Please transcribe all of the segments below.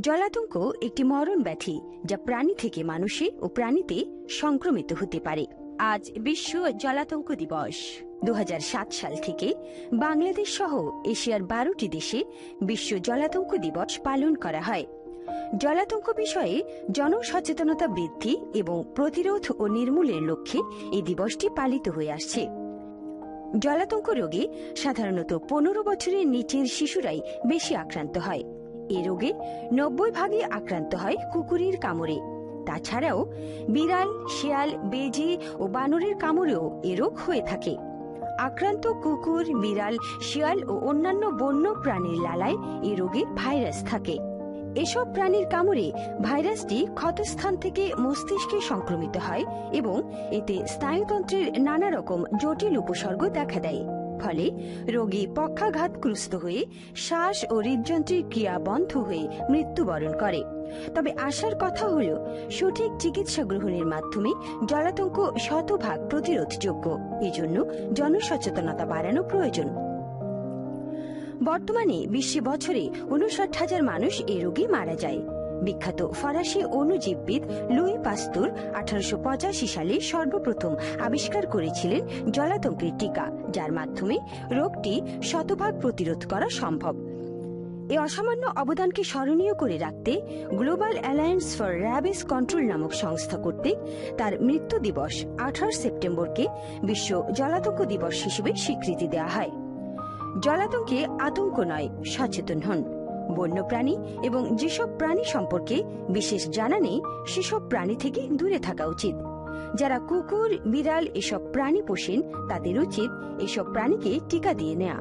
জলাতঙ্ক একটি মরণ ব্যাধি যা প্রাণী থেকে মানুষে ও প্রাণীতে সংক্রমিত হতে পারে। আজ বিশ্ব জলাতঙ্ক দিবস। দু হাজার সাত সাল থেকে বাংলাদেশ সহ এশিয়ার বারোটি দেশে বিশ্ব জলাতঙ্ক দিবস পালন করা হয়। জলাতঙ্ক বিষয়ে জনসচেতনতা বৃদ্ধি এবং প্রতিরোধ ও নির্মূলের লক্ষ্যে এই দিবসটি পালিত হয়ে আসছে। জলাতঙ্ক রোগে সাধারণত পনেরো বছরের নিচের শিশুরাই বেশি আক্রান্ত হয়। এ রোগে নব্বই ভাগে আক্রান্ত হয় কুকুরের কামড়ে। তাছাড়াও বিড়াল, শিয়াল, বেজি ও বানরের কামড়েও এ রোগ হয়ে থাকে। আক্রান্ত কুকুর, বিড়াল, শিয়াল ও অন্যান্য বন্য প্রাণীর লালায় এ রোগে ভাইরাস থাকে। এসব প্রাণীর কামড়ে ভাইরাসটি ক্ষতস্থান থেকে মস্তিষ্কে সংক্রমিত হয় এবং এতে স্নায়ুতন্ত্রের নানা রকম জটিল উপসর্গ দেখা দেয়। ফলে রোগী পক্ষাঘাতগ্রস্ত হয়ে শ্বাস ও হৃদযন্ত্রের ক্রিয়া বন্ধ হয়ে মৃত্যুবরণ করে। তবে আশার কথা হল, সঠিক চিকিৎসা গ্রহণের মাধ্যমে জলাতঙ্ক শতভাগ প্রতিরোধযোগ্য। এজন্য জনসচেতনতা বাড়ানো প্রয়োজন। বর্তমানে বিশ্বে বছরে উনষাট হাজার মানুষ এ রোগে মারা যায়। বিখ্যাত ফরাসি অণুজীববিদ লুই পাস্তুর আঠারোশো পঁচাশি সালে সর্বপ্রথম আবিষ্কার করেছিলেন জলাতঙ্কের টিকা, যার মাধ্যমে রোগটি শতভাগ প্রতিরোধ করা সম্ভব। এ অসামান্য অবদানকে স্মরণীয় করে রাখতে global alliance for rabies control নামক সংস্থা কর্তৃক তার মৃত্যু দিবস আঠাশ সেপ্টেম্বরকে বিশ্ব জলাতঙ্ক দিবস হিসেবে স্বীকৃতি দেওয়া হয়। জলাতঙ্কে আতঙ্ক নয়, সচেতন হন। বন্যপ্রাণী এবং যেসব প্রাণী সম্পর্কে বিশেষ জানা নেই, সেসব প্রাণী থেকে দূরে থাকা উচিত। যারা কুকুর, বিড়াল এসব প্রাণী পোষেন, তাদের উচিত এসব প্রাণীকে টিকা দিয়ে নেয়া।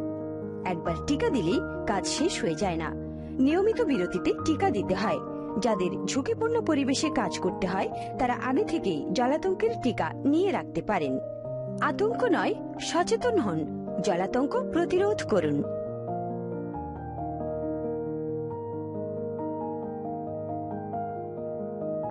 একবার টিকা দিলেই কাজ শেষ হয়ে যায় না। নিয়মিত বিরতিতে টিকা দিতে হয়। যাদের ঝুঁকিপূর্ণ পরিবেশে কাজ করতে হয়, তারা আগে থেকেই জলাতঙ্কের টিকা নিয়ে রাখতে পারেন। আতঙ্ক নয়, সচেতন হন। জলাতঙ্ক প্রতিরোধ করুন।